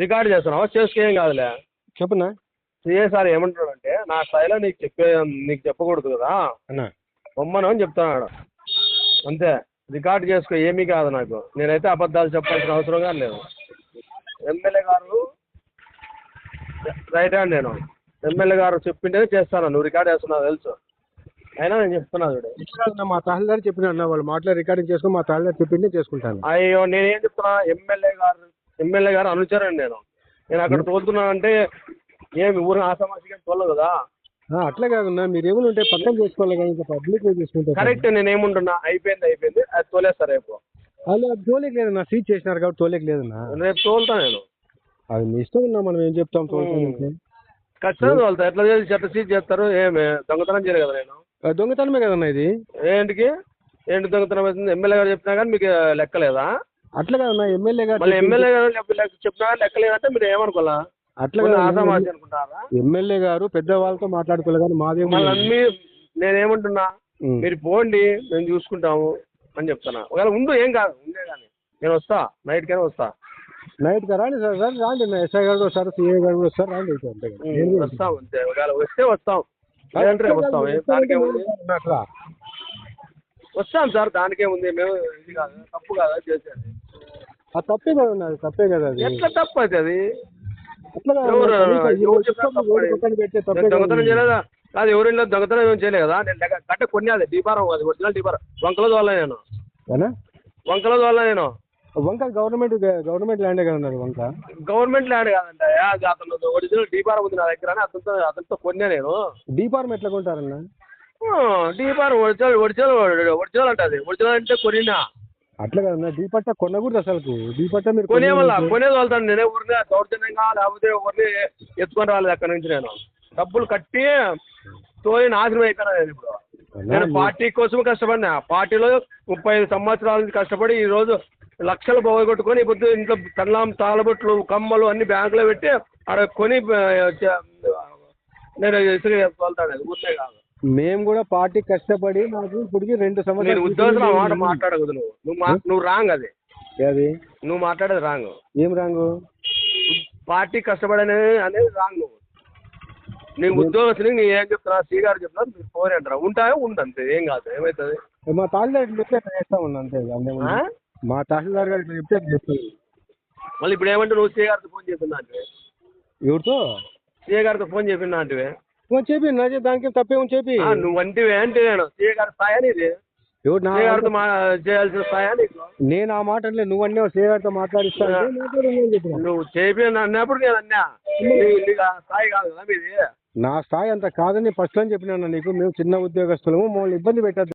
Record చేస్తున్నావా? చేసుకో ఏం కాదులే. చెప్పునా? సిఏ సార్ ఏమంటున్నాడంటే నా స్థాయిలో నీకు చెప్పే నీకు చెప్పకూడదు కదా. అన్న. బొమ్మను అని చెప్తున్నాడు. అంతే. రికార్డ్ చేసుకో ఏమీ కాదు నాకు. నేనైతే అబద్ధాలు చెప్పాల్సిన అవసరం కానీ లేదు. ఎమ్మెల్యే గారు రైట్ హ్యాండ్ నేను. ఎమ్మెల్యే గారు చెప్పింటే చేస్తాను. నువ్వు రికార్డ్ చేస్తున్నావు తెలుసు. అయినా నేను చెప్తున్నా చూడు. మా తహసీల్దార్ చెప్పిన వాళ్ళు మాటలో రికార్డింగ్ చేసుకుని మా తహసీల్దార్ చెప్పింది చేసుకుంటాను. అయ్యో నేనేం చెప్తున్నా? ఎమ్మెల్యే గారు ఎమ్మెల్యే గారు అనుచరండి నేను. నేను అక్కడ తోలుతున్నానంటే ఏమి ఊరిని ఆసామాసిగా తోలదు కదా? అట్లా కాదన్నా మీరు ఏమైనా ఉంటే పక్కన చేసుకోవాలి కానీ ఇంకా పబ్లిక్ చేసుకుంటారు కరెక్ట్ నేను ఏముంటున్నా? అయిపోయింది అయిపోయింది. అది తోలేస్తా రేపు. అలా తోలేకి లేదన్నా సీట్ చేసినారు కాబట్టి తోలేకి లేదన్నా. రేపు తోలుతా నేను. అది మీ ఇష్టం ఉన్నా మనం ఏం చెప్తాం తోలుతానికి ఖచ్చితంగా తోలుతా. ఎట్లా చేసి చెట్ట సీట్ చేస్తారు? ఏమి? దొంగతనం చేయలేదు కదా నేను. దొంగతనమే కదన్నా ఇది? ఏంటికి? ఏంటి దొంగతనం? అవుతుంది ఎమ్మెల్యే గారు చెప్పినా కానీ మీకు లెక్కలేదా అట్లా కాదన్నా ఎమ్మెల్యే గారు మళ్ళీ ఎమ్మెల్యే గారు లెక్క- చెప్పినా కానీ లెక్కలేదంటే మీరు ఏమనుకోవాలా? అట్లా అనుకుంటారా? ఎమ్మెల్యే గారు పెద్ద వాళ్ళతో మాట్లాడుకోలే కానీ మాదేమో మళ్ళీ అన్ని నేనేమంటున్నా. మీరు పోండి మేము చూసుకుంటాము అని చెప్తున్నా. ఒకవేళ ఉండు ఏం కాదు ఉండే కానీ. నేను వస్తా నైట్ కైనా వస్తా. నైట్గా రాండి సార్ సార్ రాండి నా ఎస్ఐ గారు కూడా వస్తారు సిఏ గారు కూడా వస్తారు రాండి అంతే కదా. ఏం లేదు. వస్తాం అంతే. ఒకవేళ వస్తే వస్తాం. లేదంటే రేపు వస్తాం. ఏం దానికేముంది అట్లా? వస్తాం సార్ దానికేముంది? మేము ఇది కాదు తప్పు కాదా చేసేది. తప్పే కదా అది తప్పే కదా అది. ఎట్లా తప్పు అది ఎవరు- ఎవరు తప్పే కదా దొంగతనం. చేయలేదా? కాదు ఎవరిలో దొంగతనం ఏం చేయలేదు కదా? నేను లెక్క- కొన్ని అది డీపారం అది ఒరిజినల్ డీపారం వంకల దోళ్ళ నేను? వంకల దోళ్ళ నేను. వంక గవర్నమెంట్ గవర్నమెంట్ ల్యాండే కదా ఉన్నది వంక? గవర్నమెంట్ ల్యాండ్ కాదంట. అది అతను ఒరిజినల్ డీపారం ఉంది నా దగ్గర అని అతనితో అతనితో కొన్నా నేను. డీపార్మ్ ఎట్లా కొంటారన్న? డీపారం ఒరిజినల్ ఒరిజినల్ ఒరిజినల్ అంటే అది. ఒరిజినల్ అంటే కొనినా. అట్లా కదన్నా డీపట్ట కొనకూడదు అసలు డీపట్ట మీరు కొనే వల్ల కొనేది వెళ్తాను నేనే ఊరినే దౌర్జన్యంగా లేకపోతే ఎవరిని ఎత్తుకొని రాలేదు అక్కడి నుంచి నేను. డబ్బులు కట్టి తోలి నాశనం అయిపోయినా నేను ఇప్పుడు. నేను పార్టీ కోసం కష్టపడినా. పార్టీలో ముప్పై ఐదు సంవత్సరాల నుంచి కష్టపడి ఈ రోజు లక్షలు పోగొట్టుకొని ఇప్పుడు ఇంట్లో తల్లాం తాళబొట్లు కమ్మలు అన్ని బ్యాంకులో పెట్టి ఆడ కొని నేను ఇసుక వెళ్తాను. ఊరినే కాదు. మేము కూడా పార్టీ కష్టపడి నాకు ఇప్పటికి రెండు నేను ఉద్యోగం మాట మాట్లాడకూడదు నువ్వు నువ్వు మా- నువ్వు రాంగ్ అది. అది నువ్వు మాట్లాడేది రాంగ్. ఏం రాంగు? పార్టీ కష్టపడనే అనేది రాంగ్ నువ్వు. నీ ఉద్యోగస్తుని నీ ఏం చెప్తున్నా శ్రీ గారు చెప్తున్నా మీరు పోనీ అంటారా. ఉంటాయో ఉండు అంతే ఏం కాదు ఏమవుతుంది మా తహసీల్దార్ చెప్తే అట్లా చేస్తామన్నా అంతే. ఆ? మా తహసీల్దార్ గారు చెప్తే అట్లా మళ్ళీ ఇప్పుడు ఏమంటే నువ్వు గారితో ఫోన్ చెప్పిన అంటే ఎవరితో? సీఏ గారితో ఫోన్ చెప్పిన అంటే నువ్వు చెప్పి నా దానికి తప్పేమో చెప్పి. నువ్వు అంటివే అంటే నేను? సీఏ గారి స్థాయి ఇది ఎవరు నా సీఏ గారితో మా చేయాల్సిన స్థాయి నీకు? నేను ఆ మాట అంటే నువ్వు అన్నీ సేగారితో మాట్లాడిస్తాను నువ్వు చేపి అన్నప్పుడు నేను అన్నా. నీ- నీకు ఆ స్థాయి కాదు కదా మీది? నా స్థాయి అంత కాదని ఫస్ట్ అని చెప్పినా నీకు. మేము చిన్న ఉద్యోగస్తులము మమ్మల్ని ఇబ్బంది పెట్టద్దు.